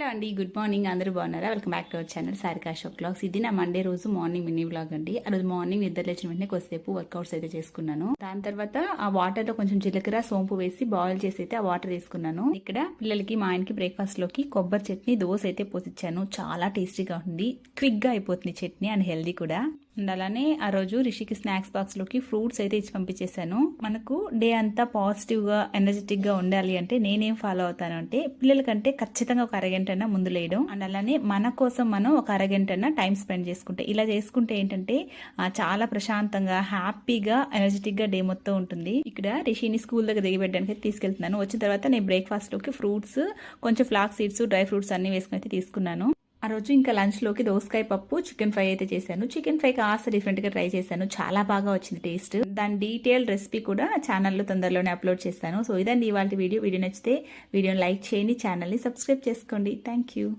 Hello అండి good morning అందరూ బాగున్నారా? Welcome back to our channel Sarika show clocks ఇది నా మండే రోజు మార్నింగ్ మినీ బ్లాగ్ అండి. ఆ రోజు మార్నింగ్ నిద్ర లేచిన వెంటనే కొద్దిసేపు వర్కౌట్స్ అయితే చేసుకున్నాను. దాని తర్వాత ఆ వాటర్లో కొంచెం జీలకర్ర సోంపు వేసి బాయిల్ చేసి అయితే ఆ వాటర్ తీసుకున్నాను. ఇక్కడ పిల్లలకి మా ఆయనకి బ్రేక్ఫాస్ట్లోకి కొబ్బరి చట్నీ దోశ అయితే పోసిచ్చాను. చాలా టేస్టీగా ఉంది. క్విక్గా అయిపోతుంది చట్నీ అండ్ హెల్దీ కూడా. అండ్ అలానే ఆ రోజు రిషికి స్నాక్స్ బాక్స్లోకి ఫ్రూట్స్ అయితే ఇచ్చి పంపించేశాను. మనకు డే అంతా పాజిటివ్గా ఎనర్జెటిక్గా ఉండాలి అంటే నేనేం ఫాలో అవుతాను అంటే పిల్లలకంటే ఖచ్చితంగా ఒక అరగంట ముందు లేయడం. అండ్ అలానే మన కోసం మనం ఒక అరగంట టైం స్పెండ్ చేసుకుంటే ఇలా చేసుకుంటే ఏంటంటే చాలా ప్రశాంతంగా హ్యాపీగా ఎనర్జెటిక్గా డే మొత్తం ఉంటుంది. ఇక్కడ రిషిని స్కూల్ దగ్గర దిగబెట్టడానికి తీసుకెళ్తున్నాను. వచ్చిన తర్వాత నేను బ్రేక్ఫాస్ట్లోకి ఫ్రూట్స్ కొంచెం ఫ్లాక్ సీడ్స్ డ్రై ఫ్రూట్స్ అన్ని వేసుకుని అయితే తీసుకున్నాను. ఆ రోజు ఇంకా లంచ్లోకి దోసకాయ పప్పు చికెన్ ఫ్రై అయితే చేశాను. చికెన్ ఫ్రై కాస్త డిఫరెంట్గా ట్రై చేశాను. చాలా బాగా వచ్చింది టేస్ట్. దాని డీటెయిల్ రెసిపీ కూడా ఛానల్లో తొందరలోనే అప్లోడ్ చేస్తాను. సో ఇదండి ఇవాళ వీడియో. వీడియో నచ్చితే వీడియోని లైక్ చేయండి ఛానల్ని సబ్స్క్రైబ్ చేసుకోండి. Thank you.